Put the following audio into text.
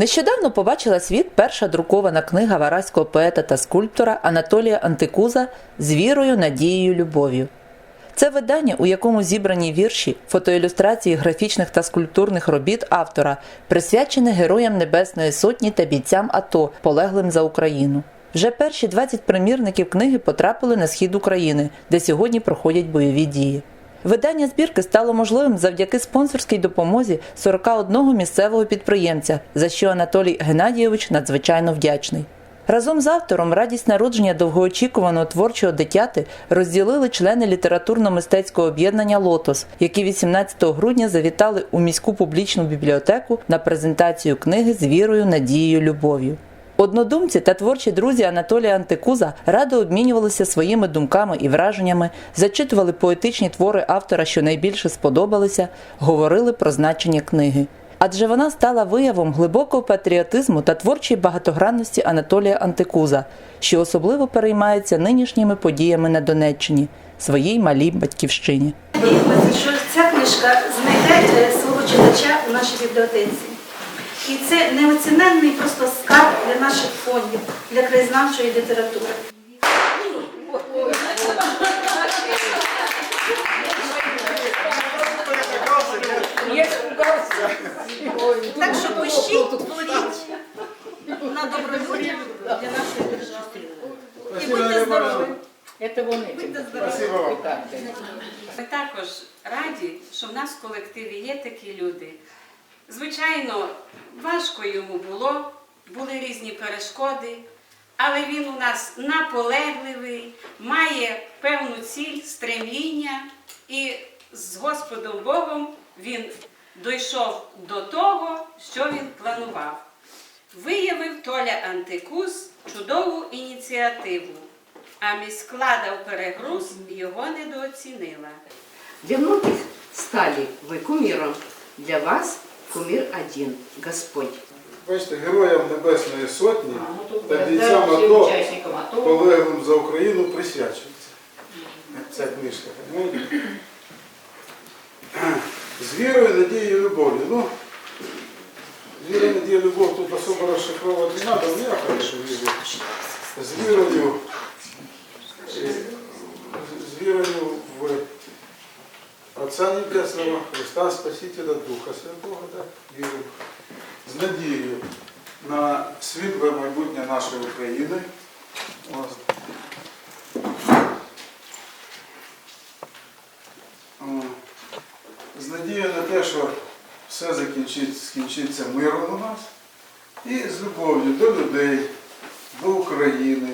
Нещодавно побачила світ перша друкована книга вараського поета та скульптора Анатолія Антикуза з вірою, надією, любов'ю. Це видання, у якому зібрані вірші, фотоілюстрації графічних та скульптурних робіт автора, присвячене героям Небесної Сотні та бійцям АТО, полеглим за Україну. Вже перші 20 примірників книги потрапили на схід України, де сьогодні проходять бойові дії. Видання збірки стало можливим завдяки спонсорській допомозі 41 місцевого підприємця, за що Анатолій Геннадійович надзвичайно вдячний. Разом з автором радість народження довгоочікуваного творчого дитяти розділили члени літературно-мистецького об'єднання Лотос, які 18 грудня завітали у міську публічну бібліотеку на презентацію книги з вірою, надією, любов'ю. Однодумці та творчі друзі Анатолія Антикуза радо обмінювалися своїми думками і враженнями, зачитували поетичні твори автора, що найбільше сподобалися, говорили про значення книги. Адже вона стала виявом глибокого патріотизму та творчої багатогранності Анатолія Антикуза, що особливо переймається нинішніми подіями на Донеччині, своїй малій батьківщині. Що ця книжка знайде свого читача у нашій бібліотеці. І це неоціненний просто скарб для наших фондів, для краєзнавчої літератури. Так що пишіть, творіть на добролюдях для нашої держави. І будьте здорові! Это вони. Будьте здорові! Ми також раді, що в нас в колективі є такі люди. Звичайно, важко йому було, були різні перешкоди, але він у нас наполегливий, має певну ціль, стремління, і з Господом Богом він дійшов до того, що він планував. Виявив Толя Антикус чудову ініціативу, а міськлада в перегруз його недооцінила. Для многих стали вы кумиром. Для вас кумир один – Господь. Бачите, героям Небесної Сотні ну, та бійцям АТО, полеглим за Україну, присвячується. Ця книжка? З вірою, надією, любов'ю. Ну, віра, надія, любов тут особо розшифровувати не треба, ну я хорошо вірю. З вірою, е, з вірою в Отця Небесного, Христа Спасителя, Духа Святого, так, вірю. З надією на світле майбутнє нашої України. Ось. З надією на те, що все закінчить, скінчиться миром у нас. І з любов'ю до людей, до України,